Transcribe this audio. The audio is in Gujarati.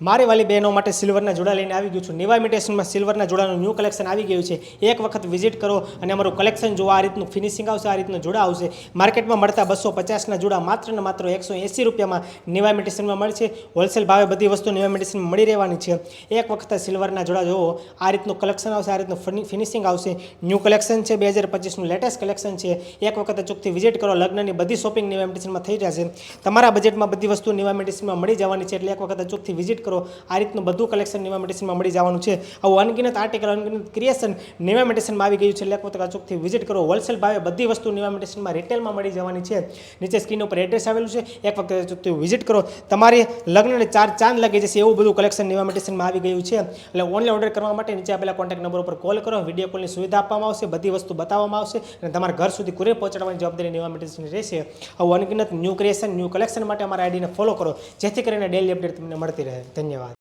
મારી વાલી બહેનો માટે સિલ્વરના જોડા લઈને આવી ગયું છું. નિવા ઇમિટેશનમાં સિલ્વરના જોડાનું ન્યૂ કલેક્શન આવી ગયું છે. એક વખત વિઝિટ કરો અને અમારું કલેક્શન જોવા આ રીતનું ફિનિશિંગ આવશે, આ રીતનું જોડા આવશે. માર્કેટમાં મળતા બસો પચાસના જોડા માત્ર ને માત્ર એકસો એંસી રૂપિયામાં નિવા ઇમિટેશનમાં મળશે. હોલસેલ ભાવે બધી વસ્તુ નિવા ઇમિટેશનમાં મળી રહેવાની છે. એક વખત સિલ્વરના જોડા જોવો આ રીતનું કલેક્શન આવશે, આ રીતનું ફિનિશિંગ આવશે. ન્યૂ કલેક્શન છે, બે હજાર પચીસનું લેટેસ્ટ કલેક્શન છે. એક વખત અચૂકથી વિઝિટ કરો. લગ્નની બધી શોપિંગ નિવા ઇમિટેશનમાં થઈ જશે. તમારા બજેટમાં બધી વસ્તુ નિવા ઇમિટેશનમાં મળી જવાની છે. એટલે એક વખત અચૂકથી વિઝિટ કરો. આ રીતનું બધું કલેક્શન નેવા મેડિસિનમાં મળી જવાનું છે. આવું અનગિનત આર્ટિકલ અનગિનત ક્રિએશન નેવા મેડિસિનમાં આવી ગયું છે. એટલે વખત અચૂકથી વિઝિટ કરો. હોલસેલ ભાવે બધી વસ્તુ નેવા મેડિસિનમાં રિટેલમાં મળી જવાની છે. નીચે સ્ક્રીન ઉપર એડ્રેસ આવેલું છે. એક વખત અચૂકથી વિઝિટ કરો. તમારી લગ્નને ચાર ચાંદ લાગી જશે એવું બધું કલેક્શન નેવા મેડિસિનમાં આવી ગયું છે. એટલે ઓનલાઈન ઓર્ડર કરવા માટે નીચે આપેલા કોન્ટેક્ટ નંબર ઉપર કોલ કરો. વીડિયો કોલની સુવિધા આપવામાં આવશે. બધી વસ્તુ બતાવવામાં આવશે. અને તમારા ઘર સુધી કુરિયર પહોંચાડવાની જવાબદારી નેવા મેડિસિન રહેશે. આવું અનગિનત ન્યૂ ક્રિએશન ન્યૂ કલેક્શન માટે અમારા આઈડીને ફોલો કરો. જેથી કરીને ડેલી અપડેટ તમને મળતી રહે. धन्यवाद